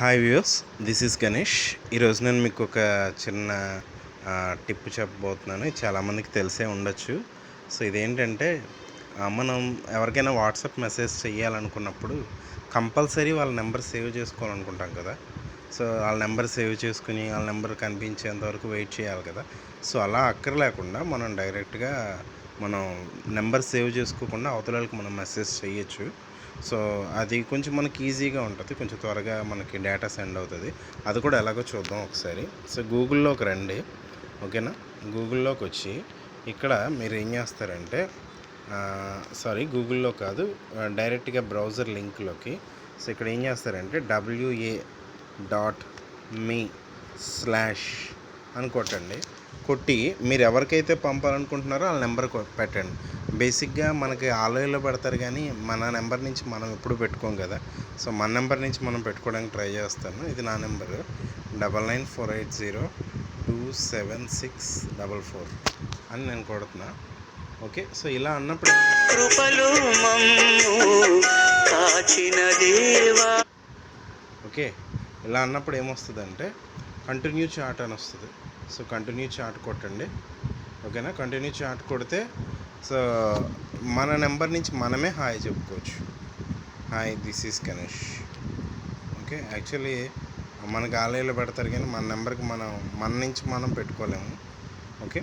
Hi views this is Ganesh. ఈరోజు నేను మీకు ఒక చిన్న టిప్ చెప్పబోతున్నాను. ఇది చాలామందికి తెలిసే ఉండొచ్చు. సో ఇదేంటంటే మనం ఎవరికైనా వాట్సాప్ మెసేజ్ చేయాలనుకున్నప్పుడు కంపల్సరీ వాళ్ళ నెంబర్ సేవ్ చేసుకోవాలనుకుంటాం కదా. సో వాళ్ళ నెంబర్ సేవ్ చేసుకుని వాళ్ళ నెంబర్ కనిపించేంత వరకు వెయిట్ చేయాలి కదా. సో అలా అక్కర్లేకుండా మనం డైరెక్ట్గా మనం నెంబర్ సేవ్ చేసుకోకుండా అవతలకి మనం మెసేజ్ చేయొచ్చు. సో అది కొంచెం మనకి ఈజీగా ఉంటుంది. కొంచెం త్వరగా మనకి డేటా సెండ్ అవుతుంది. అది కూడా ఎలాగో చూద్దాం ఒకసారి. సో గూగుల్లోకి రండి. ఓకేనా? గూగుల్లోకి వచ్చి ఇక్కడ మీరు ఏం చేస్తారంటే సారీ గూగుల్లో కాదు డైరెక్ట్గా బ్రౌజర్ లింక్లోకి. సో ఇక్కడ ఏం చేస్తారంటే డబ్ల్యూఏ డాట్ మీ స్లాష్ అని కొట్టండి కొట్టి మీరు ఎవరికైతే పంపాలనుకుంటున్నారో వాళ్ళ నెంబర్ పెట్టండి. బేసిక్గా మనకి ఆలయంలో పెడతారు కానీ మన నెంబర్ నుంచి మనం ఎప్పుడు పెట్టుకోం కదా. సో మన నెంబర్ నుంచి మనం పెట్టుకోవడానికి ట్రై చేస్తాను. ఇది నా number. Double nine four eight zero two seven six double four అని నేను కొడుతున్నా. ఓకే? సో ఇలా అన్నప్పుడు ఓకే? ఇలా అన్నప్పుడు ఏమొస్తుందంటే కంటిన్యూ చాట్ అని వస్తుంది. సో కంటిన్యూ చాట్ కొట్టండి. ఓకేనా కంటిన్యూ చాట్ కొడితే సో మన నెంబర్ నుంచి మనమే హాయ్ చెప్పుకోవచ్చు. Hi this is Ganesh okay actually మనకి ఆలయాలు పెడతారు కానీ మన నెంబర్కి మనం మన నుంచి మనం పెట్టుకోలేము. ఓకే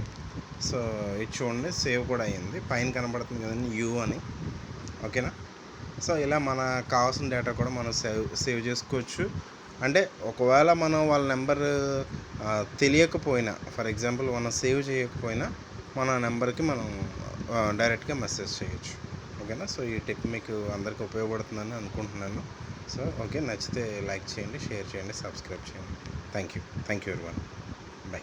సో ఇది చూడండి సేవ్ కూడా అయ్యింది. పైన కనబడుతుంది కదండి యూ అని. ఓకేనా సో ఇలా మన కావాల్సిన డేటా కూడా మనం సేవ్ సేవ్ చేసుకోవచ్చు. అంటే ఒకవేళ మనం వాళ్ళ నెంబర్ తెలియకపోయినా ఫర్ ఎగ్జాంపుల్ మనం సేవ్ చేయకపోయినా మన నెంబర్కి మనం డైరెక్ట్గా మెసేజ్ చేయొచ్చు. ఓకేనా? సో ఈ టిప్ మీకు అందరికీ ఉపయోగపడుతుందని అనుకుంటున్నాను. సో ఓకే నచ్చితే లైక్ చేయండి షేర్ చేయండి సబ్స్క్రైబ్ చేయండి. Thank you thank you everyone bye.